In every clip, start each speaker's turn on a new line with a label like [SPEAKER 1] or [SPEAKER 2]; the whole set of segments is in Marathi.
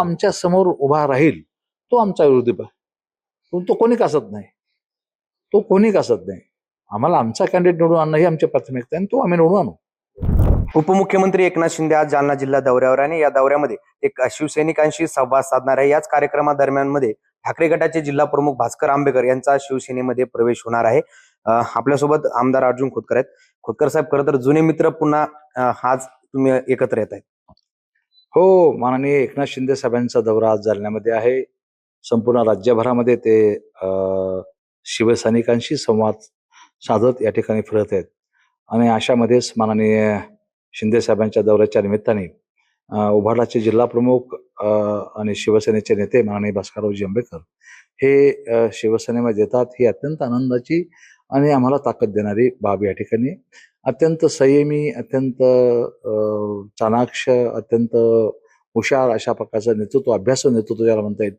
[SPEAKER 1] आमच्यासमोर उभा राहील तो आमचा विरोधी पण तो कोणी कसत नाही. तो कोणी कसत नाही. आम्हाला आमचा कॅन्डिडेट निवडून आणणं ही आमची प्राथमिकता आहे आणि तो आम्ही निवडून आणू.
[SPEAKER 2] उपमुख्यमंत्री एकनाथ शिंदे आज जालना जिल्हा दौऱ्यावर आणि या दौऱ्यामध्ये एक शिवसैनिकांशी संवाद साधणार आहे. याच कार्यक्रमादरम्यानमध्ये ठाकरे गटाचे जिल्हा प्रमुख भास्कर आंबेकर यांचा शिवसेनेमध्ये प्रवेश होणार आहे. आपल्यासोबत आमदार अर्जुन खोतकर आहेत. खोतकर साहेब खरं तर जुने मित्र पुन्हा आज तुम्ही एकत्र येत आहेत.
[SPEAKER 1] हो माननीय एकनाथ शिंदे साहेबांचा दौरा आज जालन्यामध्ये आहे. संपूर्ण राज्यभरामध्ये ते शिवसैनिकांशी संवाद साधत या ठिकाणी फिरत आहेत. आणि अशामध्येच माननीय शिंदे साहेबांच्या दौऱ्याच्या निमित्ताने उभारलाचे जिल्हा प्रमुख आणि शिवसेनेचे नेते माननीय भास्कररावजी आंबेडकर हे शिवसेनेमध्ये येतात. ही अत्यंत आनंदाची आणि आम्हाला ताकद देणारी बाब या ठिकाणी. अत्यंत संयमी अत्यंत चाणाक्ष अत्यंत हुशार अशा प्रकारचं नेतृत्व अभ्यास नेतृत्व ज्याला म्हणता येईल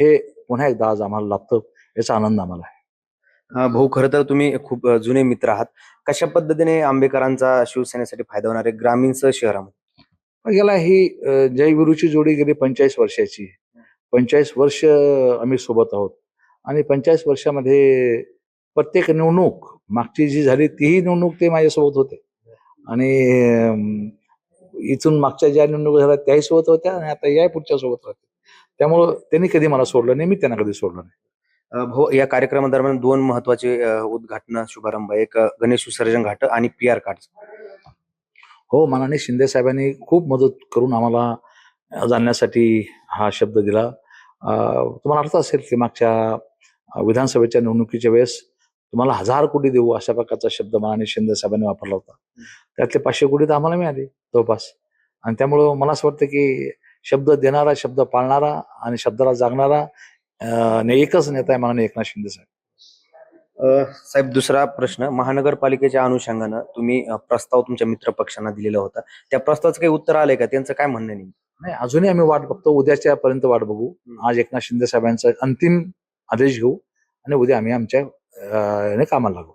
[SPEAKER 1] हे पुन्हा एकदा आज आम्हाला लाभतं याचा आनंद आम्हाला आहे.
[SPEAKER 2] भाऊ खरं तर तुम्ही खूप जुने मित्र आहात. कशा पद्धतीने आंबेकरांचा शिवसेनेसाठी फायदा होणार आहे ग्रामीणसह शहरामध्ये?
[SPEAKER 1] पण याला ही अ, जयविरूची जोडी गेली पंचेचाळीस वर्षाची. पंचेचाळीस वर्ष आम्ही सोबत आहोत. आणि पंचेचाळीस वर्षामध्ये प्रत्येक निवडणूक मागची जी झाली तीही निवडणूक ते माझ्यासोबत होते. आणि इथून मागच्या ज्या निवडणुका झाल्या त्याही सोबत होत्या आणि आता याही पुढच्या सोबत राहते त्यामुळं त्यांनी कधी मला सोडलं नाही मी त्यांना कधी सोडलं नाही.
[SPEAKER 2] भाऊ या कार्यक्रमादरम्यान दोन महत्त्वाचे उद्घाटन शुभारंभ. एक गणेश विसर्जन घाट आणि पी आर कार्ड
[SPEAKER 1] हो माननीय शिंदे साहेबांनी खूप मदत करून आम्हाला जाणण्यासाठी हा शब्द दिला. तुम्हाला अर्थ असेल की मागच्या विधानसभेच्या निवडणुकीच्या वेळेस तुम्हाला हजार कोटी देऊ अशा प्रकारचा शब्द माननीय शिंदे साहेबांनी वापरला होता. त्यातले पाचशे कोटी तर आम्हाला मिळाले जवळपास. आणि त्यामुळं मला असं वाटतं की शब्द देणारा शब्द पाळणारा आणि शब्दाला जागणारा ने एकच नेता आहे माननीय एकनाथ शिंदे साहेब.
[SPEAKER 2] साहेब दुसरा प्रश्न. महानगरपालिकेच्या अनुषंगानं तुम्ही प्रस्ताव तुमच्या मित्र पक्षांना दिलेला होता. त्या प्रस्तावाचं काही उत्तर आलंय का? त्यांचं काय म्हणणं नाही
[SPEAKER 1] नाही अजूनही आम्ही वाट बघतो. उद्याच्या पर्यंत वाट बघू. आज एकनाथ शिंदे साहेबांचा अंतिम आदेश घेऊ आणि उद्या आम्ही आमच्या याने कामाला लागू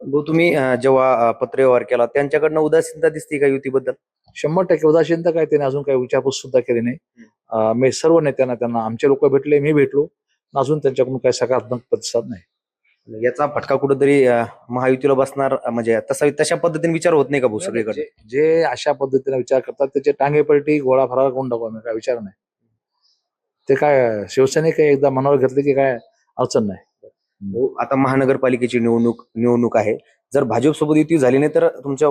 [SPEAKER 2] भाऊ तुम्ही अं, जेव्हा पत्रव्यवहार केला त्यांच्याकडनं उदासीनता दिसते का युतीबद्दल?
[SPEAKER 1] शंभर टक्के उदासीनता काय? त्याने अजून काही विचारपूस सुद्धा केली नाही. अं, मी सर्व नेत्यांना त्यांना आमचे लोक भेटले मी भेटलो. पण अजून त्यांच्याकडून काही सकारात्मक प्रतिसाद नाही.
[SPEAKER 2] याचा फटका कुठेतरी महायुतीला बसणार अं, म्हणजे तसा तशा पद्धतीने विचार होत नाही का भाऊ सगळीकडे?
[SPEAKER 1] जे जे अशा पद्धतीने विचार करतात त्याचे टांगे पलटी गोळा फरार करून टाकू आम्ही काय विचार नाही. ते काय शिवसैनिक काही एकदा मनावर घेतले की काय अडचण नाही.
[SPEAKER 2] आता महानगरपालिकेची निवडणूक निवडणूक आहे. जर भाजप सोबत युती झाली नाही तर तुमच्या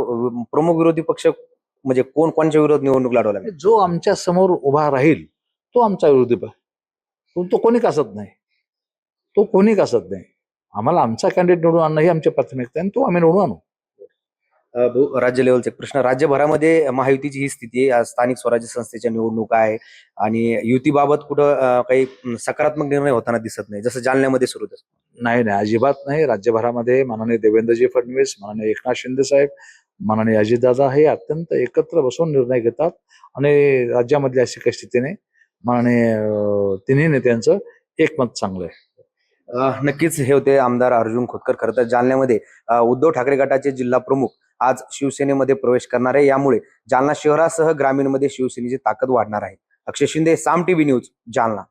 [SPEAKER 2] प्रमुख विरोधी पक्ष म्हणजे कोण कोणच्या विरोधात निवडणूक लढवा लागेल?
[SPEAKER 1] जो आमच्यासमोर उभा राहील तो आमचा विरोधी तो कोणी कसत नाही. तो कोणी कसत नाही. आम्हाला आमचा कॅन्डिडेट निवडून आणणं ही आमची प्राथमिकता आहे आणि तो आम्ही निवडून आणू.
[SPEAKER 2] राज्य लेवलचा एक प्रश्न. राज्यभरामध्ये महायुतीची ही स्थिती आहे. स्थानिक स्वराज्य संस्थेच्या निवडणुका आहे आणि युतीबाबत कुठं काही सकारात्मक निर्णय होताना दिसत नाही जसं जालन्यामध्ये सुरू
[SPEAKER 1] नाही नाही अजिबात नाही. राज्यभरामध्ये माननीय देवेंद्रजी फडणवीस माननीय एकनाथ शिंदे साहेब माननीय अजितदादा हे अत्यंत एकत्र बसून निर्णय घेतात आणि राज्यामधल्या अशी काही स्थिती नाही. माननीय तिन्ही नेत्यांचं एकमत चांगलं आहे
[SPEAKER 2] नक्कीच हे होते आमदार अर्जुन खोतकर. खरं तर जालन्यामध्ये उद्धव ठाकरे गटाचे जिल्हा प्रमुख आज शिवसेनेमध्ये प्रवेश करणार आहे. यामुळे जालना शहरासह ग्रामीणमध्ये शिवसेनेची ताकद वाढणार आहे. Akshay Shinde Saam TV news Jalna.